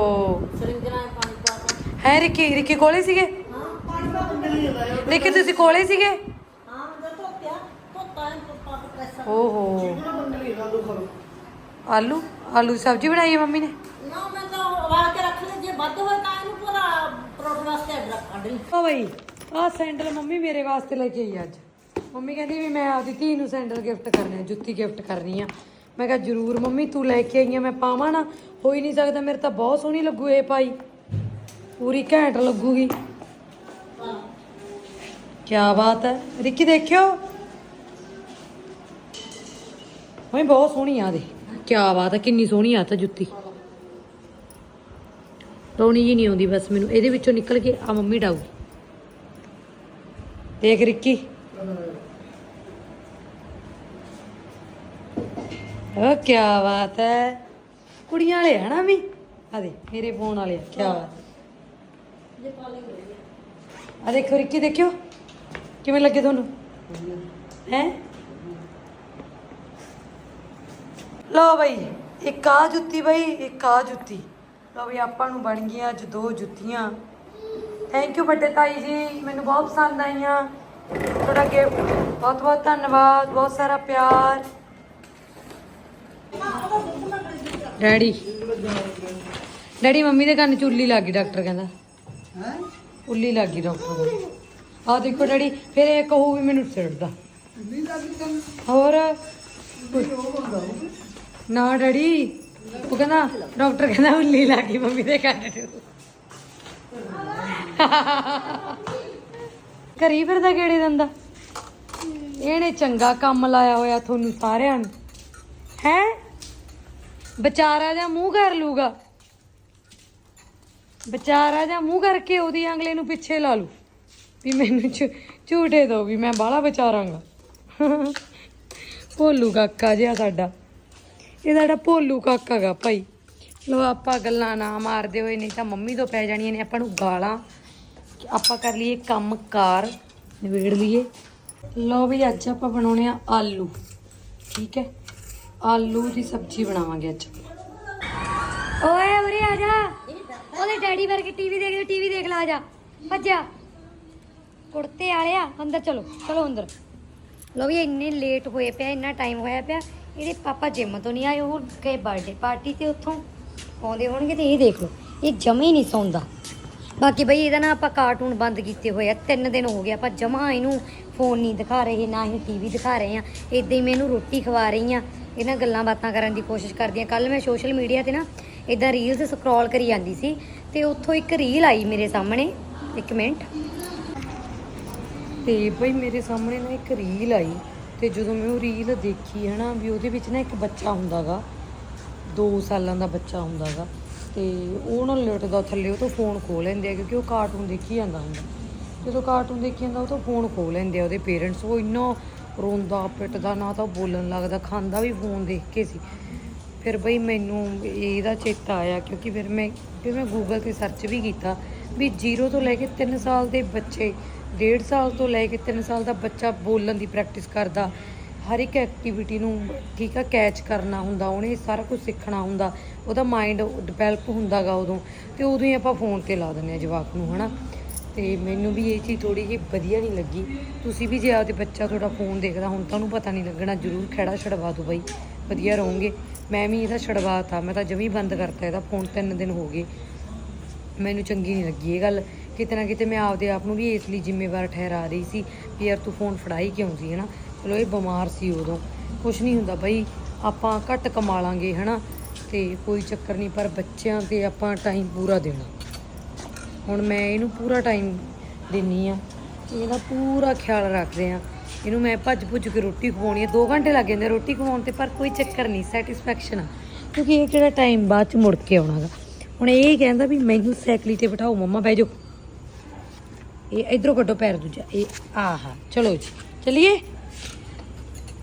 ਸਰਿੰਜਰਾਂ ਚ ਪਾਣੀ ਪਾ ਕੇ। ਹੈ ਰਿੱਕੀ ਰਿੱਕੀ ਕੋਲੇ ਸੀਗੇ? ਹਾਂ ਪਾਣੀ ਪਾ ਕੇ ਰਿੱਕੀ ਤੁਸੀਂ ਕੋਲੇ ਸੀਗੇ? ਹਾਂ ਜਦ ਧੋਤਿਆ ਧੋਤਾ ਐ ਪਾ ਕੇ ਪ੍ਰੈਸ। ਓਹੋ। ਮੰਗਲੀ ਆਲੂ ਆਲੂ? ਆਲੂ ਦੀ ਸਬਜ਼ੀ ਬਣਾਈ ਹੈ ਮੰਮੀ ਨੇ? ਨਾ ਮੈਂ ਤਾਂ ਵਾਲ ਕੇ ਰੱਖ ਲੈ ਜੇ ਵੱਧ ਹੋਏ ਤਾਂ ਇਹਨੂੰ ਪੂਰਾ ਪਰੋਠੇ ਵਾਸਤੇ ਅੱਡ ਰੱਖ ਕੱਢ ਲਈ ਓ ਬਈ ਆਹ ਸੈਂਡਲ ਮੰਮੀ ਮੇਰੇ ਵਾਸਤੇ ਲੈ ਕੇ ਆਈ ਅੱਜ। ਮੰਮੀ ਕਹਿੰਦੀ ਵੀ ਮੈਂ ਆਪਦੀ ਧੀ ਨੂੰ ਸੈਂਡਲ ਗਿਫਟ ਕਰਨਾ ਆ, ਜੁੱਤੀ ਗਿਫਟ ਕਰਨੀ ਆ। ਮੈਂ ਕਿਹਾ, ਜਰੂਰ ਮੰਮੀ, ਤੂੰ ਲੈ ਕੇ ਆਈ ਆ, ਮੈਂ ਪਾਵਾਂ ਨਾ। ਹੋ ਹੀ ਨਹੀਂ ਸਕਦਾ, ਮੇਰੇ ਤਾਂ ਬਹੁਤ ਸੋਹਣੀ ਲੱਗੂ ਇਹ ਪਾਈ। ਪੂਰੀ ਘੈਂਟ ਲੱਗੂਗੀ। ਕੀ ਬਾਤ ਹੈ। ਰਿੱਕੀ, ਦੇਖਿਓ। ਮੈਂ ਬਹੁਤ ਸੋਹਣੀ ਆ ਦੇ ਕੀ ਬਾਤ ਹੈ, ਕਿੰਨੀ ਸੋਹਣੀ ਆ ਤਾਂ ਜੁੱਤੀ। ਰੋਣੀ ਜੀ ਨਹੀਂ ਆਉਂਦੀ ਬਸ ਮੈਨੂੰ। ਇਹਦੇ ਵਿੱਚੋਂ ਨਿਕਲ ਕੇ ਆ ਮੰਮੀ ਡਾਊ ਦੇਖ, ਰਿੱਕੀ। ਓ ਕੀ ਬਾਤ ਹੈ ਕੁੜੀਆਂ ਵਾਲੇ ਹਨਾ ਵੀ? ਆ ਦੇ ਮੇਰੇ ਫੋਨ ਵਾਲੇ ਕੀ ਬਾਤ ਆ ਦੇਖੋ, ਰਿੱਕੀ, ਦੇਖਿਓ। ਕਿਵੇਂ ਲੱਗੇ ਤੁਹਾਨੂੰ? ਹੈ? ਲਓ ਬਈ, ਇੱਕ ਆ ਜੁੱਤੀ ਬਈ, ਇੱਕ ਆ ਜੁੱਤੀ। ਲਓ ਬਈ, ਆਪਾਂ ਨੂੰ ਬਣ ਗਈਆਂ ਅੱਜ ਦੋ ਜੁੱਤੀਆਂ। ਥੈਂਕ ਯੂ ਵੱਡੇ ਤਾਈ ਜੀ, ਮੈਨੂੰ ਬਹੁਤ ਪਸੰਦ ਆਈਆਂ। ਤੁਹਾਡਾ ਗਿਫਟ ਬਹੁਤ ਬਹੁਤ ਧੰਨਵਾਦ, ਬਹੁਤ ਸਾਰਾ ਪਿਆਰ। ਡੈਡੀ। ਡੈਡੀ ਮੰਮੀ ਦੇ ਕੰਨ ਚ ਉੱਲੀ ਲੱਗ ਗਈ ਡਾਕਟਰ ਕਹਿੰਦਾ। ਹੈ? ਉੱਲੀ ਲੱਗ ਗਈ ਡਾਕਟਰ ਆਹ ਦੇਖੋ ਡੈਡੀ ਫਿਰ ਇਹ ਕਹੂ ਵੀ ਮੈਨੂੰ ਲੱਗੀ ਕੰਮ ਹੋਰ? ਨਾ ਡੈਡੀ ਉਹ ਕਹਿੰਦਾ ਡਾਕਟਰ ਕਹਿੰਦਾ ਉੱਲੀ ਲੱਗ ਗਈ ਮੰਮੀ ਦੇ ਕੰਨ ਚ। ਘਰੀ ਫਿਰਦਾ ਕਿਹੜੇ ਦੰਦਾ ਇਹਨੇ ਚੰਗਾ ਕੰਮ ਲਾਇਆ ਹੋਇਆ ਤੁਹਾਨੂੰ ਸਾਰਿਆਂ ਨੂੰ। ਹੈ? ਵਿਚਾਰਾ ਜਾਂ ਮੂੰਹ ਕਰ ਲੂਗਾ? ਵਿਚਾਰਾ ਜਾਂ ਮੂੰਹ ਕਰਕੇ ਉਹਦੀ ਅੰਗਲੇ ਨੂੰ ਪਿੱਛੇ ਲਾ ਲੂ। ਵੀ ਮੈਨੂੰ ਝੂਠੇ ਦੋ ਵੀ ਮੈਂ ਬਾਹਲਾ ਵਿਚਾਰਾਂਗਾ। ਭੋਲੂ ਕਾਕਾ ਜਿਹਾ ਸਾਡਾ। ਇਹ ਸਾਡਾ ਭੋਲੂ ਕਾਕਾ ਗਾ ਭਾਈ। ਲੋ ਆਪਾਂ ਗੱਲਾਂ ਨਾ ਮਾਰਦੇ ਹੋਏ, ਨਹੀਂ ਤਾਂ ਮੰਮੀ ਤੋਂ ਪੈ ਜਾਣੀਆਂ ਨੇ ਆਪਾਂ ਨੂੰ ਗਾਲਾਂ। ਆਪਾਂ ਕਰ ਲਈਏ ਕੰਮ ਕਾਰ, ਨਿਬੇੜ ਲਈਏ। ਲੋ ਵੀ ਅੱਜ ਆਪਾਂ ਬਣਾਉਣੇ ਆ ਆਲੂ। ਠੀਕ ਹੈ? ਆਲੂ ਦੀ ਸਬਜ਼ੀ ਬਣਾਵਾਂਗੇ ਅੱਜ। ਓਏ ਉਰੇ ਆ ਜਾ। ਉਹਦੇ ਡੈਡੀ ਵਰਗੇ ਟੀਵੀ ਦੇਖਦੇ ਟੀਵੀ ਦੇਖ ਲਾ ਜਾ। ਭੱਜਿਆ ਕੁੜਤੇ ਵਾਲਿਆ ਅੰਦਰ ਚਲੋ ਚਲੋ ਅੰਦਰ। ਲੋ ਵੀ ਇੰਨੇ ਲੇਟ ਹੋਏ ਪਿਆ, ਇੰਨਾ ਟਾਈਮ ਹੋਇਆ ਪਿਆ। ਇਹਦੇ ਪਾਪਾ ਜਿਮ ਤੋਂ ਨਹੀਂ ਆਏ, ਉਹ ਗਏ ਬਰਥਡੇ ਪਾਰਟੀ ਤੇ ਉੱਥੋਂ। ਆਉਂਦੇ ਹੋਣਗੇ ਤੇ ਇਹ ਦੇਖ ਲਓ, ਇਹ ਜਮੇ ਹੀ ਨਹੀਂ ਸੌਂਦਾ। ਬਾਕੀ ਬਈ ਇਹਦਾ ਨਾ ਆਪਾਂ ਕਾਰਟੂਨ ਬੰਦ ਕੀਤੇ ਹੋਏ ਆ, ਤਿੰਨ ਦਿਨ ਹੋ ਗਏ, ਆਪਾਂ ਜਮਾ ਇਹਨੂੰ ਫੋਨ ਨਹੀਂ ਦਿਖਾ ਰਹੇ, ਨਾ ਹੀ ਟੀਵੀ ਦਿਖਾ ਰਹੇ ਆ। ਇਦਾਂ ਹੀ ਮੈਂ ਇਹਨੂੰ ਰੋਟੀ ਖਵਾ ਰਹੀ ਆ। ਇਹਨਾਂ ਗੱਲਾਂ ਬਾਤਾਂ ਕਰਨ ਦੀ ਕੋਸ਼ਿਸ਼ ਕਰਦੀ ਆ ਕੱਲ ਮੈਂ ਸੋਸ਼ਲ ਮੀਡੀਆ ਤੇ ਨਾ ਇਦਾਂ ਰੀਲਸ ਸਕਰੋਲ ਕਰੀ ਜਾਂਦੀ ਸੀ ਤੇ ਉੱਥੋਂ ਇੱਕ ਰੀਲ ਆਈ ਮੇਰੇ ਸਾਹਮਣੇ। ਇੱਕ ਮਿੰਟ। ਤੇ ਬਈ ਮੇਰੇ ਸਾਹਮਣੇ ਨਾ ਇੱਕ ਰੀਲ ਆਈ ਤੇ ਜਦੋਂ ਮੈਂ ਉਹ ਰੀਲ ਦੇਖੀ ਹਨਾ ਵੀ ਉਹਦੇ ਵਿੱਚ ਨਾ ਇੱਕ ਬੱਚਾ ਹੁੰਦਾਗਾ 2 ਸਾਲਾਂ ਦਾ ਬੱਚਾ ਹੁੰਦਾਗਾ ਤੇ ਉਹ ਨਾ ਲੁੱਟਦਾ ਥੱਲੇ, ਉਹ ਤੋਂ ਫੋਨ ਖੋਹ ਲੈਂਦੇ ਆ ਕਿਉਂਕਿ ਉਹ ਕਾਰਟੂਨ ਦੇਖੀ ਜਾਂਦਾ ਹੁੰਦਾ। ਜਦੋਂ ਕਾਰਟੂਨ ਦੇਖੀ ਜਾਂਦਾ, ਉਹ ਤੋਂ ਫੋਨ ਖੋਹ ਲੈਂਦੇ ਆ ਉਹਦੇ ਪੇਰੈਂਟਸ ਉਹ ਇੰਨਾ ਰੋਂਦਾ, ਪਿੱਟਦਾ, ਨਾ ਤਾਂ ਉਹ ਬੋਲਣ ਲੱਗਦਾ, ਖਾਂਦਾ ਵੀ ਫੋਨ ਦੇਖ ਕੇ ਸੀ। ਫਿਰ ਬਈ ਮੈਨੂੰ ਇਹਦਾ ਚੇਤਾ ਆਇਆ ਕਿਉਂਕਿ ਫਿਰ ਮੈਂ ਫਿਰ ਮੈਂ ਗੂਗਲ ਤੇ ਸਰਚ ਵੀ ਕੀਤਾ ਵੀ 0 ਤੋਂ ਲੈ ਕੇ 3 ਸਾਲ ਦੇ ਬੱਚੇ 1.5 ਸਾਲ ਤੋਂ ਲੈ ਕੇ 3 ਸਾਲ ਦਾ ਬੱਚਾ ਬੋਲਣ ਦੀ ਪ੍ਰੈਕਟਿਸ ਕਰਦਾ, ਹਰ ਇੱਕ ਐਕਟੀਵਿਟੀ ਨੂੰ ਠੀਕ ਆ ਕੈਚ ਕਰਨਾ ਹੁੰਦਾ, ਉਹਨੇ ਸਾਰਾ ਕੁਝ ਸਿੱਖਣਾ ਹੁੰਦਾ, ਉਹਦਾ ਮਾਈਂਡ ਡਿਵੈਲਪ ਹੁੰਦਾਗਾ ਉਦੋਂ, ਤੇ ਉਦੋਂ ਹੀ ਆਪਾਂ ਫੋਨ ਤੇ ਲਾ ਦਿੰਦੇ ਆ ਜਵਾਕ ਨੂੰ, ਹਨਾ? ਤੇ ਮੈਨੂੰ ਵੀ ਇਹ ਚੀਜ਼ ਥੋੜੀ ਜਿਹੀ ਵਧੀਆ ਨਹੀਂ ਲੱਗੀ। ਤੁਸੀਂ ਵੀ ਜੇ ਆਪਦੇ ਬੱਚਾ ਤੁਹਾਡਾ ਫੋਨ ਦੇਖਦਾ, ਹੁਣ ਤੁਹਾਨੂੰ ਪਤਾ ਨਹੀਂ ਲੱਗਣਾ, ਜਰੂਰ ਖੜਾ ਛਡਵਾ ਦਿਓ ਬਾਈ, ਵਧੀਆ ਰਹੋਗੇ। ਮੈਂ ਵੀ ਇਹਦਾ ਛਡਵਾਤਾ, ਮੈਂ ਤਾਂ ਜਮੀ ਬੰਦ ਕਰਤਾ ਇਹਦਾ ਫੋਨ ਤਿੰਨ ਦਿਨ ਹੋ ਗਏ। ਮੈਨੂੰ ਚੰਗੀ ਨਹੀਂ ਲੱਗੀ ਇਹ ਗੱਲ। ਕਿਤੇ ਨਾ ਕਿਤੇ ਮੈਂ ਆਪਦੇ ਆਪ ਨੂੰ ਵੀ ਇਸ ਲਈ ਜ਼ਿੰਮੇਵਾਰ ਠਹਿਰਾ ਰਹੀ ਸੀ ਵੀ ਯਾਰ ਤੂੰ ਫੋਨ ਫੜਾਈ ਕਿਉਂ ਸੀ, ਹਨਾ? ਚਲੋ ਇਹ ਬਿਮਾਰ ਸੀ ਉਦੋਂ। ਕੁਝ ਨਹੀਂ ਹੁੰਦਾ ਬਈ, ਆਪਾਂ ਘੱਟ ਕਮਾ ਲਾਂਗੇ, ਹਨਾ? ਤੇ ਕੋਈ ਚੱਕਰ ਨਹੀਂ, ਪਰ ਬੱਚਿਆਂ ਤੇ ਆਪਾਂ ਟਾਈਮ ਪੂਰਾ ਦੇਣਾ। ਹੁਣ ਮੈਂ ਇਹਨੂੰ ਪੂਰਾ ਟਾਈਮ ਦਿੰਨੀ ਆ। ਇਹਦਾ ਪੂਰਾ ਖਿਆਲ ਰੱਖਦੇ ਆ। ਇਹਨੂੰ ਮੈਂ ਭੱਜ ਭੁੱਜ ਕੇ ਰੋਟੀ ਖਵਾਉਣੀ ਆ। 2 ਘੰਟੇ ਲੱਗ ਜਾਂਦੇ ਰੋਟੀ ਖਵਾਉਣ ਤੇ, ਪਰ ਕੋਈ ਚੱਕਰ ਨਹੀਂ ਸੈਟੀਸਫੈਕਸ਼ਨ ਆ। ਕਿਉਂਕਿ ਇਹ ਕਿਹੜਾ ਟਾਈਮ ਬਾਅਦ ਚ ਮੁੜ ਕੇ ਆਉਣਾਗਾ। ਹੁਣ ਇਹ ਕਹਿੰਦਾ ਵੀ ਮੈਨੂੰ ਸਾਈਕਲੀ ਤੇ ਬਿਠਾਓ, ਮੰਮਾ ਬਹਿ ਜਾਓ। ਇਹ ਇਧਰੋਂ ਕੱਢੋ ਪੈਰ ਦੂਜਾ। ਇਹ, ਆਹਾ, ਚਲੋ ਜੀ, ਚਲਿਏ।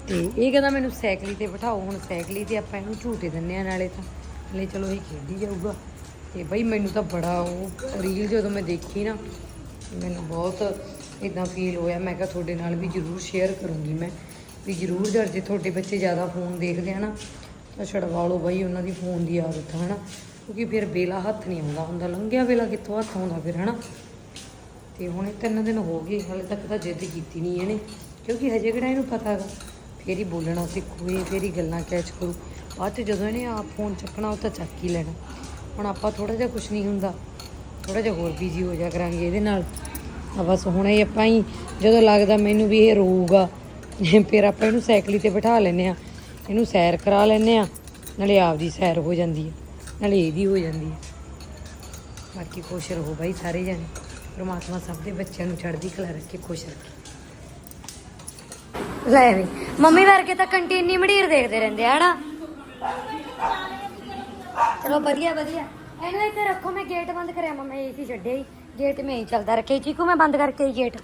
ਤੇ ਇਹ ਕਹਿੰਦਾ ਮੈਨੂੰ ਸਾਈਕਲੀ ਤੇ ਬਿਠਾਓ। ਹੁਣ ਸਾਈਕਲੀ ਤੇ ਆਪਾਂ ਇਹਨੂੰ ਝੂਟੇ ਦਿੰਨੇ ਆ ਨਾਲੇ ਤਾਂ। ਨਾਲੇ ਚਲੋ ਇਹ ਖੇਡੀ ਜਾਊਗਾ। ਤੇ ਬਈ ਮੈਨੂੰ ਤਾਂ ਬੜਾ ਉਹ ਰੀਲ ਜਦੋਂ ਮੈਂ ਦੇਖੀ ਨਾ, ਮੈਨੂੰ ਬਹੁਤ ਇਦਾਂ ਫੀਲ ਹੋਇਆ। ਮੈਂ ਕਿਹਾ ਤੁਹਾਡੇ ਨਾਲ ਵੀ ਜ਼ਰੂਰ ਸ਼ੇਅਰ ਕਰੂੰਗੀ ਮੈਂ, ਵੀ ਜ਼ਰੂਰ ਜਰ ਜੇ ਤੁਹਾਡੇ ਬੱਚੇ ਜ਼ਿਆਦਾ ਫੋਨ ਦੇਖਦੇ ਆ ਨਾ, ਤਾਂ ਛਡਵਾ ਲਓ ਬਈ ਉਹਨਾਂ ਦੀ ਫੋਨ ਦੀ ਆਦਤ ਹੈ ਨਾ ਕਿਉਂਕਿ ਫਿਰ ਵੇਲਾ ਹੱਥ ਨਹੀਂ ਆਉਂਦਾ ਹੁੰਦਾ, ਲੰਘਿਆ ਵੇਲਾ ਕਿੱਥੋਂ ਹੱਥ ਆਉਂਦਾ ਫਿਰ, ਹਨਾ? ਤੇ ਹੁਣ ਇਹ ਤਿੰਨ ਦਿਨ ਹੋ ਗਏ, ਹਾਲੇ ਤੱਕ ਤਾਂ ਜਿੱਦ ਕੀਤੀ ਨਹੀਂ ਇਹਨੇ, ਕਿਉਂਕਿ ਹਜੇ ਕਿਹੜਾ ਇਹਨੂੰ ਪਤਾ ਹੈਗਾ? ਫੇਰ ਹੀ ਬੋਲਣਾ ਸਿੱਖੂ, ਇਹ ਫੇਰ ਹੀ ਗੱਲਾਂ ਕੈਚ ਕਰੂ। ਬਾਅਦ ਚ ਜਦੋਂ ਇਹਨੇ ਆਪ ਫੋਨ ਚੱਕਣਾ, ਉਹ ਤਾਂ ਚੱਕ ਹੀ ਲੈਣਾ। ਹੁਣ ਆਪਾਂ ਥੋੜਾ ਜਿਹਾ ਕੁਝ ਨਹੀਂ ਹੁੰਦਾ ਥੋੜਾ ਜਿਹਾ ਹੋਰ ਬਿਜ਼ੀ ਹੋ ਜਾ ਕਰਾਂਗੇ ਇਹਦੇ ਨਾਲ। ਆ ਬਸ ਹੁਣ ਇਹ ਆਪਾਂ ਹੀ, ਜਦੋਂ ਲੱਗਦਾ ਮੈਨੂੰ ਵੀ ਇਹ ਰੋਊਗਾ, ਫਿਰ ਆਪਾਂ ਇਹਨੂੰ ਸਾਈਕਲੀ ਤੇ ਬਿਠਾ ਲੈਨੇ ਆ ਇਹਨੂੰ ਸੈਰ ਕਰਾ ਲੈਨੇ ਆ ਨਾਲੇ ਆਪਦੀ ਸੈਰ ਹੋ ਜਾਂਦੀ ਹੈ, ਨਾਲੇ ਇਹਦੀ ਹੋ ਜਾਂਦੀ ਹੈ। ਬਾਕੀ ਖੁਸ਼ ਰਹੋ ਬਾਈ ਸਾਰੇ ਜਾਣੇ, ਪ੍ਰਮਾਤਮਾ ਸਭ ਦੇ ਬੱਚਿਆਂ ਨੂੰ ਚੜ੍ਹਦੀ ਕਲਾ ਰੱਖੇ, ਖੁਸ਼ ਰੱਖੇ। ਲੈ ਵੀ, ਮੰਮੀ ਵਰਗੇ ਤਾਂ ਕੰਟੀਨੀ ਮੜੀਰ ਦੇਖਦੇ ਰਹਿੰਦੇ ਆ ਹਨਾ? ਚਲੋ ਵਧੀਆ ਵਧੀਆ। ਇਹਨੂੰ ਇੱਥੇ ਰੱਖੋ, ਮੈਂ ਗੇਟ ਬੰਦ ਕਰਿਆ, ਮਮਾ ਏਸੀ ਛੱਡਿਆ ਹੀ। ਗੇਟ ਮੈਂ ਹੀ ਚੱਲਦਾ ਰੱਖਿਆ ਚੀਕੂ, ਮੈਂ ਬੰਦ ਕਰਕੇ ਹੀ ਗੇਟ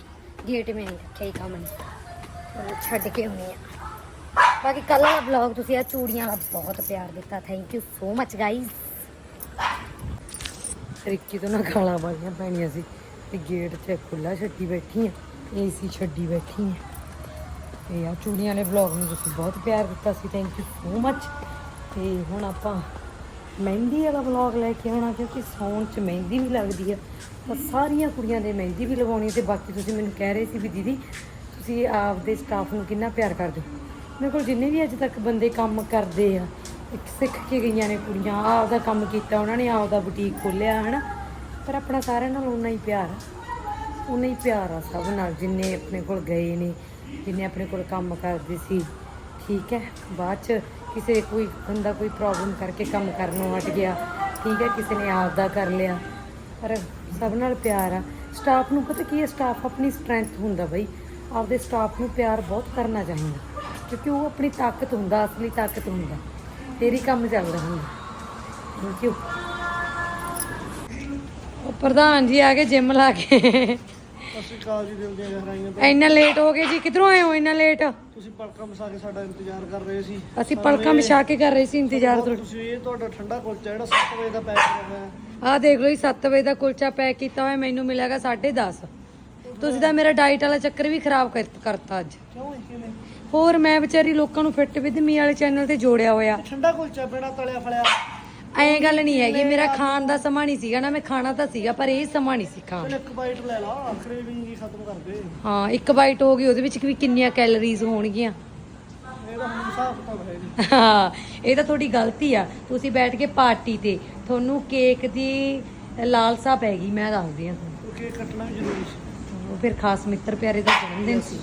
ਗੇਟ ਮੈਂ ਹੀ ਰੱਖਿਆ ਹੀ ਕੰਮ ਚਲੋ, ਛੱਡ ਕੇ ਆਉਣੀ ਆ। ਬਾਕੀ ਕੱਲ ਵਾਲਾ ਵਲੌਗ ਤੁਸੀਂ ਆ ਚੂੜੀਆਂ ਦਾ ਬਹੁਤ ਪਿਆਰ ਦਿੱਤਾ। Thank you so much guys Ricky ਤੋਂ ਨਾ ਗਾਲਾਂ ਵਾਲੀਆਂ ਪੈਣੀਆਂ ਸੀ ਤੇ ਗੇਟ 'ਚ ਖੁੱਲਾ ਛੱਡੀ ਬੈਠੀ ਆ ਏਸੀ ਛੱਡੀ ਬੈਠੀ ਆ। ਤੇ ਆ ਚੂੜੀਆਂ ਵਾਲੇ ਵਲੌਗ ਨੂੰ ਤੁਸੀਂ ਬਹੁਤ ਪਿਆਰ ਦਿੱਤਾ ਸੀ। ਥੈਂਕ ਯੂ ਸੋ ਮਚ ਤੇ ਹੁਣ ਆਪਾਂ ਮਹਿੰਦੀ ਵਾਲਾ ਵਲੌਗ ਲੈ ਕੇ ਆਉਣਾ, ਕਿਉਂਕਿ ਸੌਣ 'ਚ ਮਹਿੰਦੀ ਵੀ ਲੱਗਦੀ ਆ। ਤਾਂ ਸਾਰੀਆਂ ਕੁੜੀਆਂ ਦੇ ਮਹਿੰਦੀ ਵੀ ਲਗਾਉਣੀ ਤੇ ਬਾਕੀ ਤੁਸੀਂ ਮੈਨੂੰ ਕਹਿ ਰਹੇ ਸੀ ਵੀ ਦੀਦੀ, ਤੁਸੀਂ ਆਪਦੇ ਸਟਾਫ ਨੂੰ ਕਿੰਨਾ ਪਿਆਰ ਕਰਦੇ ਹੋ? ਮੇਰੇ ਕੋਲ ਜਿੰਨੇ ਵੀ ਅੱਜ ਤੱਕ ਬੰਦੇ ਕੰਮ ਕਰਦੇ ਆ, ਇੱਕ ਸਿੱਖ ਕੇ ਗਈਆਂ ਨੇ ਕੁੜੀਆਂ, ਆਪਦਾ ਕੰਮ ਕੀਤਾ, ਉਹਨਾਂ ਨੇ ਆਪਦਾ ਬੁਟੀਕ ਖੋਲਿਆ ਹਨਾ? ਪਰ ਆਪਣਾ ਸਾਰਿਆਂ ਨਾਲ ਉਨਾ ਹੀ ਪਿਆਰ ਆ। ਉਨਾ ਹੀ ਪਿਆਰ ਆ ਸਭ ਨਾਲ, ਜਿੰਨੇ ਆਪਣੇ ਕੋਲ ਗਏ ਨੇ, ਜਿੰਨੇ ਆਪਣੇ ਕੋਲ ਕੰਮ ਕਰਦੇ ਸੀ। ਠੀਕ ਹੈ, ਬਾਅਦ ਚ ਕਿਸੇ ਕੋਈ ਬੰਦਾ ਕੋਈ ਪ੍ਰੋਬਲਮ ਕਰਕੇ ਕੰਮ ਕਰਨੋਂ ਹਟ ਗਿਆ, ਠੀਕ ਹੈ, ਕਿਸੇ ਨੇ ਆਪਦਾ ਕਰ ਲਿਆ। ਪਰ ਸਭ ਨਾਲ ਪਿਆਰ ਆ। ਸਟਾਫ ਨੂੰ ਪਤਾ ਕੀ ਹੈ ਸਟਾਫ ਆਪਣੀ ਸਟਰੈਂਥ ਹੁੰਦਾ ਬਈ। ਆਪਦੇ ਸਟਾਫ ਨੂੰ ਪਿਆਰ ਬਹੁਤ ਕਰਨਾ ਚਾਹੀਦਾ, ਕਿਉਂਕਿ ਉਹ ਆਪਣੀ ਤਾਕਤ ਹੁੰਦਾ, ਅਸਲੀ ਤਾਕਤ ਹੁੰਦਾ। ਤੇਰੀ ਕੰਮ ਚੱਲਦਾ ਹੁੰਦਾ। ਥੈਂਕ ਯੂ ਪ੍ਰਧਾਨ ਜੀ ਆ ਕੇ ਜਿਮ ਲਾ ਕੇ। ਅਸੀਂ ਕਾਲ ਜੀ ਦਿਲ ਦੀਆਂ ਗਹਿਰਾਈਆਂ ਇੰਨਾ ਲੇਟ ਹੋ ਗਏ ਜੀ ਕਿੱਧਰੋਂ ਆਏ ਹੋ ਇੰਨਾ ਲੇਟ ਤੁਸੀਂ ਪਲਕਾਂ ਮਸਾ ਕੇ ਸਾਡਾ ਇੰਤਜ਼ਾਰ ਕਰ ਰਹੇ ਸੀ। ਅਸੀਂ ਪਲਕਾਂ ਵਿਛਾ ਕੇ ਕਰ ਰਹੇ ਸੀ ਇੰਤਜ਼ਾਰ ਤੁਹਾਡਾ ਤੁਸੀਂ ਇਹ ਤੁਹਾਡਾ ਠੰਡਾ ਕੁਲਚਾ ਜਿਹੜਾ 7 ਵਜੇ ਦਾ ਪੈਕ ਹੋਇਆ ਆਹ ਦੇਖ ਲਓ ਜੀ 7 ਵਜੇ ਦਾ ਕੁਲਚਾ ਪੈਕ ਕੀਤਾ ਹੋਇਆ ਮੈਨੂੰ ਮਿਲਿਆਗਾ 10:30 ਤੁਸੀਂ ਤਾਂ ਮੇਰਾ ਡਾਈਟ ਵਾਲਾ ਚੱਕਰ ਵੀ ਖਰਾਬ ਕਰ- ਕਰਤਾ ਅੱਜ। ਕਿਉਂ ਇਹ ਕਿਵੇਂ? ਹੋਰ ਮੈਂ ਵਿਚਾਰੀ ਲੋਕਾਂ ਨੂੰ ਫਿੱਟ ਵਿਦ ਮੀ ਵਾਲੇ ਚੈਨਲ ਤੇ ਜੋੜਿਆ ਹੋਇਆ। ਠੰਡਾ ਕੁਲਚਾ ਬਿਨਾ ਤਲਿਆ ਫਲਿਆ। ਐਂ ਗੱਲ ਨਹੀਂ ਹੈਗੀ ਮੇਰਾ ਖਾਣ ਦਾ ਸਮਾਂ ਨਹੀਂ ਸੀਗਾ ਨਾ ਮੈਂ ਖਾਣਾ ਤਾਂ ਸੀਗਾ ਪਰ ਇਹ ਸਮਾਂ ਨਹੀਂ ਸੀ ਖਾਣ। ਇੱਕ ਬਾਈਟ ਲੈ ਲਾ ਕ੍ਰੇਵਿੰਗ ਹੀ ਖਤਮ ਕਰ ਦੇ। ਹਾਂ ਇੱਕ ਬਾਈਟ ਹੋ ਗਈ ਉਹਦੇ ਵਿੱਚ ਵੀ ਕਿੰਨੀਆਂ ਕੈਲਰੀਜ਼ ਹੋਣਗੀਆਂ। ਹੈ ਨਹੀਂ ਇਹ ਤਾਂ ਤੁਹਾਡੀ ਗਲਤੀ ਆ। ਤੁਸੀਂ ਬੈਠ ਕੇ ਪਾਰਟੀ ਤੇ ਤੁਹਾਨੂੰ ਕੇਕ ਦੀ ਲਾਲਸਾ ਪੈ ਗਈ ਮੈਂ ਦੱਸਦੀ ਆ ਤੁਹਾਨੂੰ। ਕੇਕ ਕੱਟਣਾ ਵੀ ਜ਼ਰੂਰੀ ਸੀ। ਉਹ ਫਿਰ ਖਾਸ ਮਿੱਤਰ ਪਿਆਰੇ ਦਾ ਜਨਮ ਦਿਨ ਸੀ।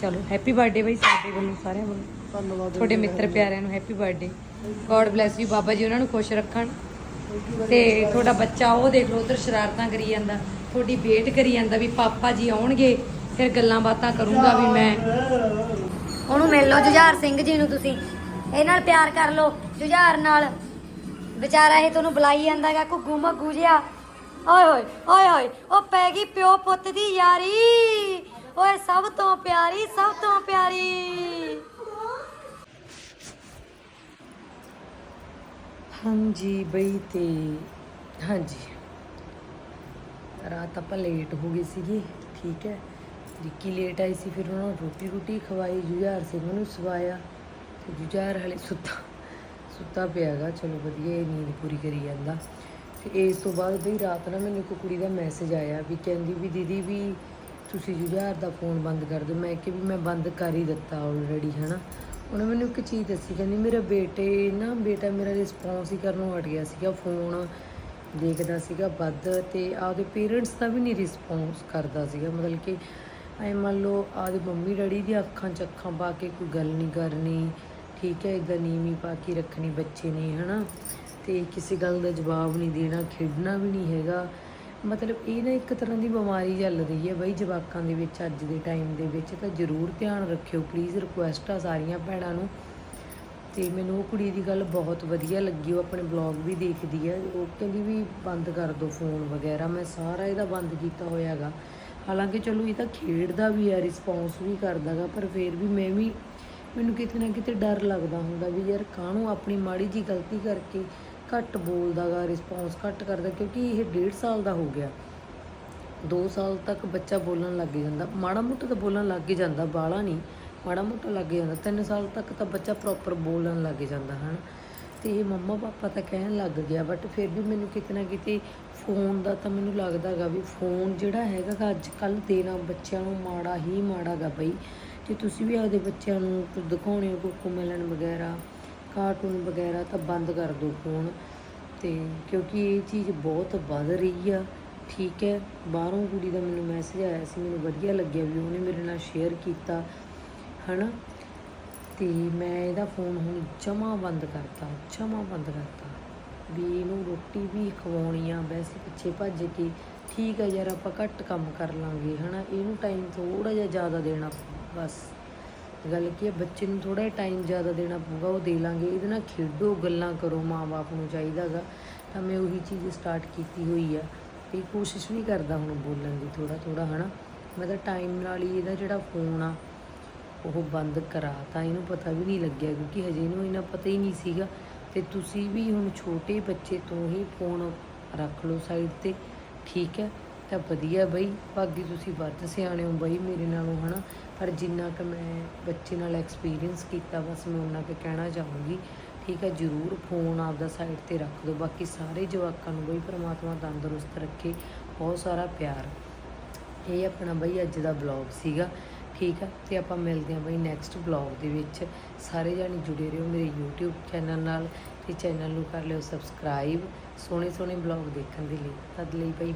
ਚਲੋ ਹੈਪੀ ਬਰਥਡੇ ਬਈ ਸਾਡੇ ਵੱਲੋਂ ਸਾਰਿਆਂ ਵੱਲੋਂ। ਧੰਨਵਾਦ ਤੁਹਾਡੇ ਮਿੱਤਰ ਪਿਆਰਿਆਂ ਨੂੰ happy birthday god bless you Baba ji, ਉਹਨਾਂ ਨੂੰ ਖੁਸ਼ ਰੱਖਣ। ਤੇ ਤੁਹਾਡਾ ਬੱਚਾ, ਉਹ ਦੇਖ ਲਓ, ਉਧਰ ਸ਼ਰਾਰਤਾਂ ਕਰੀ ਜਾਂਦਾ, ਤੁਹਾਡੀ ਵੇਟ ਕਰੀ ਜਾਂਦਾ ਵੀ ਪਾਪਾ ਜੀ ਆਉਣਗੇ, ਫਿਰ ਗੱਲਾਂ ਬਾਤਾਂ ਕਰੂੰਗਾ ਵੀ ਮੈਂ। ਉਹਨੂੰ ਮਿਲ ਲਓ, ਜੁਝਾਰ ਸਿੰਘ ਜੀ ਨੂੰ ਤੁਸੀਂ। ਇਹ ਨਾਲ ਪਿਆਰ ਕਰ ਲਓ, ਜੁਝਾਰ ਨਾਲ। ਵਿਚਾਰਾ ਇਹ ਤੁਹਾਨੂੰ ਬੁਲਾਈ ਜਾਂਦਾਗਾ ਘੁੱਗੂ ਮੱਗੂ ਜਿਹਾ। ਓਏ ਹੋਏ ਓਏ ਹੋਏ ਉਹ ਪੈ ਗਈ ਪਿਓ ਪੁੱਤ ਦੀ ਯਾਰੀ। ਓਏ, ਸਭ ਤੋਂ ਪਿਆਰੀ, ਸਭ ਤੋਂ ਪਿਆਰੀ। ਹਾਂਜੀ ਬਈ ਤੇ ਹਾਂਜੀ। ਰਾਤ ਆਪਾਂ ਲੇਟ ਹੋ ਗਏ ਸੀਗੇ, ਠੀਕ ਹੈ। ਰਿੱਕੀ ਲੇਟ ਆਈ ਸੀ, ਫਿਰ ਉਹਨਾਂ ਨੂੰ ਰੋਟੀ ਰੋਟੀ ਖਵਾਈ, ਜੁਝਾਰ ਸਿੰਘ ਨੂੰ ਸਵਾਇਆ। ਤੇ ਜੁਝਾਰ ਹਲੇ ਸੁੱਤਾ ਸੁੱਤਾ ਪਿਆਗਾ ਚਲੋ ਵਧੀਆ, ਇਹ ਨੀਂਦ ਪੂਰੀ ਕਰੀ ਜਾਂਦਾ। ਤੇ ਇਸ ਤੋਂ ਬਾਅਦ ਬਈ ਰਾਤ ਨਾ ਮੈਨੂੰ ਇੱਕ ਕੁੜੀ ਦਾ ਮੈਸੇਜ ਆਇਆ ਵੀ ਕਹਿੰਦੀ ਵੀ ਦੀਦੀ ਵੀ ਤੁਸੀਂ ਜੁਝਾਰ ਦਾ ਫੋਨ ਬੰਦ ਕਰ ਦਿਓ। ਮੈਂ ਕਿ ਵੀ ਮੈਂ ਬੰਦ ਕਰ ਹੀ ਦਿੱਤਾ ਆਲਰੇਡੀ ਹਨਾ। ਉਹਨੇ ਮੈਨੂੰ ਇੱਕ ਚੀਜ਼ ਦੱਸੀ, ਕਹਿੰਦੀ ਮੇਰਾ ਬੇਟੇ ਨਾ, ਬੇਟਾ ਮੇਰਾ ਰਿਸਪੌਂਸ ਹੀ ਕਰਨੋਂ ਹਟ ਗਿਆ ਸੀਗਾ ਫੋਨ ਦੇਖਦਾ ਸੀਗਾ ਵੱਧ ਤੇ ਆਪਦੇ ਪੇਰੈਂਟਸ ਦਾ ਵੀ ਨਹੀਂ ਰਿਸਪੌਂਸ ਕਰਦਾ ਸੀਗਾ, ਮਤਲਬ ਕਿ ਐ ਮੰਨ ਲਓ ਆਪਦੇ ਮੰਮੀ ਡੈਡੀ ਦੀ ਅੱਖਾਂ 'ਚ ਅੱਖਾਂ ਪਾ ਕੇ ਕੋਈ ਗੱਲ ਨਹੀਂ ਕਰਨੀ, ਠੀਕ ਹੈ ਇਦਾਂ ਨੀਵੀਂ ਪਾ ਕੇ ਰੱਖਣੀ ਬੱਚੇ ਨੇ, ਹਨਾ, ਤੇ ਕਿਸੇ ਗੱਲ ਦਾ ਜਵਾਬ ਨਹੀਂ ਦੇਣਾ, ਖੇਡਣਾ ਵੀ ਨਹੀਂ ਹੈਗਾ ਮਤਲਬ ਇਹ ਨਾ ਇੱਕ ਤਰ੍ਹਾਂ ਦੀ ਬਿਮਾਰੀ ਚੱਲ ਰਹੀ ਹੈ ਬਈ ਜਵਾਕਾਂ ਦੇ ਵਿੱਚ ਅੱਜ ਦੇ ਟਾਈਮ ਦੇ ਵਿੱਚ, ਤਾਂ ਜ਼ਰੂਰ ਧਿਆਨ ਰੱਖਿਓ ਪਲੀਜ਼ ਰਿਕੁਐਸਟ ਆ ਸਾਰੀਆਂ ਭੈਣਾਂ ਨੂੰ। ਤੇ ਮੈਨੂੰ ਉਹ ਕੁੜੀ ਦੀ ਗੱਲ ਬਹੁਤ ਵਧੀਆ ਲੱਗੀ, ਉਹ ਆਪਣੇ ਬਲੌਗ ਵੀ ਦੇਖਦੀ ਹੈ ਉਹ ਕਹਿੰਦੀ ਵੀ ਬੰਦ ਕਰ ਦਿਓ ਫੋਨ ਵਗੈਰਾ, ਮੈਂ ਸਾਰਾ ਇਹਦਾ ਬੰਦ ਕੀਤਾ ਹੋਇਆ ਹੈਗਾ ਹਾਲਾਂਕਿ ਚਲੋ ਇਹ ਤਾਂ ਖੇਡਦਾ ਵੀ ਹੈ ਰਿਸਪੌਂਸ ਵੀ ਕਰਦਾਗਾ ਪਰ ਫਿਰ ਵੀ ਮੈਂ ਵੀ, ਮੈਨੂੰ ਕਿਤੇ ਨਾ ਕਿਤੇ ਡਰ ਲੱਗਦਾ ਹੁੰਦਾ ਵੀ ਯਾਰ ਕਾਹਨੂੰ ਆਪਣੀ ਮਾੜੀ ਜੀ ਗਲਤੀ ਕਰਕੇ ਘੱਟ ਬੋਲਦਾ ਗਾ ਰਿਸਪੌਂਸ ਘੱਟ ਕਰਦਾ, ਕਿਉਂਕਿ ਇਹ 1.5 ਸਾਲ ਦਾ ਹੋ ਗਿਆ। 2 ਸਾਲ ਤੱਕ ਬੱਚਾ ਬੋਲਣ ਲੱਗ ਜਾਂਦਾ। ਮਾੜਾ ਮੋਟਾ ਤਾਂ ਬੋਲਣ ਲੱਗ ਹੀ ਜਾਂਦਾ ਬਾਲਾ ਨਹੀਂ। ਮਾੜਾ ਮੋਟਾ ਲੱਗ ਜਾਂਦਾ। 3 ਸਾਲ ਤੱਕ ਤਾਂ ਬੱਚਾ ਪ੍ਰੋਪਰ ਬੋਲਣ ਲੱਗ ਜਾਂਦਾ, ਹਨ। ਤੇ ਇਹ ਮੰਮਾ ਪਾਪਾ ਤਾਂ ਕਹਿਣ ਲੱਗ ਗਿਆ ਬਟ ਫਿਰ ਵੀ ਮੈਨੂੰ ਕਿਤੇ ਨਾ ਕਿਤੇ ਫੋਨ ਦਾ ਤਾਂ ਮੈਨੂੰ ਲੱਗਦਾ ਹੈਗਾ ਵੀ ਫੋਨ ਜਿਹੜਾ ਹੈਗਾ ਅੱਜ ਕੱਲ ਦੇਣਾ ਬੱਚਿਆਂ ਨੂੰ ਮਾੜਾ ਹੀ ਮਾੜਾ ਗਾ ਬਈ। ਜੇ ਤੁਸੀਂ ਵੀ ਆਪਦੇ ਬੱਚਿਆਂ ਨੂੰ ਕੁਝ ਦਿਖਾਉਣੇ ਹੋ, ਕੋਕੋ ਮੈਲਨ ਵਗੈਰਾ ਕਾਰਟੂਨ ਵਗੈਰਾ ਤਾਂ ਬੰਦ ਕਰ ਦਿਓ ਫੋਨ ਤੇ, ਕਿਉਂਕਿ ਇਹ ਚੀਜ਼ ਬਹੁਤ ਵੱਧ ਰਹੀ ਆ। ਠੀਕ ਹੈ, ਬਾਹਰੋਂ ਕੁੜੀ ਦਾ ਮੈਨੂੰ ਮੈਸੇਜ ਆਇਆ ਸੀ, ਮੈਨੂੰ ਵਧੀਆ ਲੱਗਿਆ ਵੀ ਉਹਨੇ ਮੇਰੇ ਨਾਲ ਸ਼ੇਅਰ ਕੀਤਾ, ਹਨਾ? ਤੇ ਮੈਂ ਇਹਦਾ ਫੋਨ ਹੁਣ ਜਮਾ ਬੰਦ ਕਰਤਾ, ਜਮਾ ਬੰਦ ਕਰਤਾ। ਵੀ ਇਹਨੂੰ ਰੋਟੀ ਵੀ ਖਵਾਉਣੀ ਆ, ਵੈਸੇ ਪਿੱਛੇ ਭੱਜ ਕੇ। ਠੀਕ ਹੈ ਯਾਰ, ਆਪਾਂ ਘੱਟ ਕੰਮ ਕਰ ਲਾਂਗੇ, ਹਨਾ? ਇਹਨੂੰ ਟਾਈਮ ਥੋੜਾ ਜਿਹਾ ਜ਼ਿਆਦਾ ਦੇਣਾ, ਬਸ। ਗੱਲ ਕੀ ਹੈ, ਬੱਚੇ ਨੂੰ ਥੋੜਾ ਜਿਹਾ ਟਾਈਮ ਜ਼ਿਆਦਾ ਦੇਣਾ ਪਊਗਾ, ਉਹ ਦੇ ਲਾਂਗੇ। ਇਹਦੇ ਨਾਲ ਖੇਡੋ, ਗੱਲਾਂ ਕਰੋ, ਮਾਂ-ਬਾਪ ਨੂੰ ਚਾਹੀਦਾਗਾ ਤਾਂ ਮੈਂ ਉਹੀ ਚੀਜ਼ ਸਟਾਰਟ ਕੀਤੀ ਹੋਈ ਆ। ਇਹ ਕੋਸ਼ਿਸ਼ ਵੀ ਕਰਦਾ ਹੁਣ ਬੋਲਣ ਦੀ ਥੋੜਾ ਥੋੜਾ ਹਨਾ? ਮੈਂ ਤਾਂ ਟਾਈਮ ਨਾਲ ਹੀ ਇਹਦਾ ਜਿਹੜਾ ਫੋਨ ਆ, ਉਹ ਬੰਦ ਕਰਾ ਤਾਂ ਇਹਨੂੰ ਪਤਾ ਵੀ ਨਹੀਂ ਲੱਗਿਆ, ਕਿਉਂਕਿ ਹਜੇ ਇਹਨੂੰ ਇਹਨਾਂ ਪਤਾ ਹੀ ਨਹੀਂ ਸੀਗਾ। ਤੇ ਤੁਸੀਂ ਵੀ ਹੁਣ ਛੋਟੇ ਬੱਚੇ ਤੋਂ ਹੀ ਫੋਨ ਰੱਖ ਲਓ ਸਾਈਡ ਤੇ, ਠੀਕ ਹੈ? ਤਾਂ ਵਧੀਆ ਬਈ। ਬਾਕੀ ਤੁਸੀਂ ਵੱਧ ਸਿਆਣੇ ਹੋ ਬਈ ਮੇਰੇ ਨਾਲੋਂ, ਹਨਾ? ਪਰ ਜਿੰਨਾ ਕਿ ਮੈਂ ਬੱਚੇ ਨਾਲ ਐਕਸਪੀਰੀਅੰਸ ਕੀਤਾ, ਬਸ ਮੈਂ ਉਹਨਾਂ 'ਤੇ ਕਹਿਣਾ ਚਾਹੂੰਗੀ, ਠੀਕ ਹੈ ਜਰੂਰ ਫੋਨ ਆਪਦਾ ਸਾਈਡ ਤੇ ਰੱਖ ਦਿਓ। ਬਾਕੀ ਸਾਰੇ ਜਵਾਕਾਂ ਨੂੰ ਬਈ, ਪ੍ਰਮਾਤਮਾ ਤੰਦਰੁਸਤ ਰੱਖੇ। ਬਹੁਤ ਸਾਰਾ ਪਿਆਰ। ਇਹ ਆਪਣਾ ਬਈ ਅੱਜ ਦਾ ਬਲੌਗ ਸੀਗਾ, ਠੀਕ ਆ? ਤੇ ਆਪਾਂ ਮਿਲਦੇ ਹਾਂ ਬਈ ਨੈਕਸਟ ਬਲੌਗ ਦੇ ਵਿੱਚ। ਸਾਰੇ ਜਾਣੇ ਜੁੜੇ ਰਹੋ ਮੇਰੇ YouTube ਚੈਨਲ ਨਾਲ ਤੇ ਚੈਨਲ ਨੂੰ ਕਰ ਲਿਓ ਸਬਸਕ੍ਰਾਈਬ ਸੋਹਣੇ ਸੋਹਣੇ ਬਲੌਗ ਦੇਖਣ ਦੇ ਲਈ। ਤਦ ਲਈ ਬਈ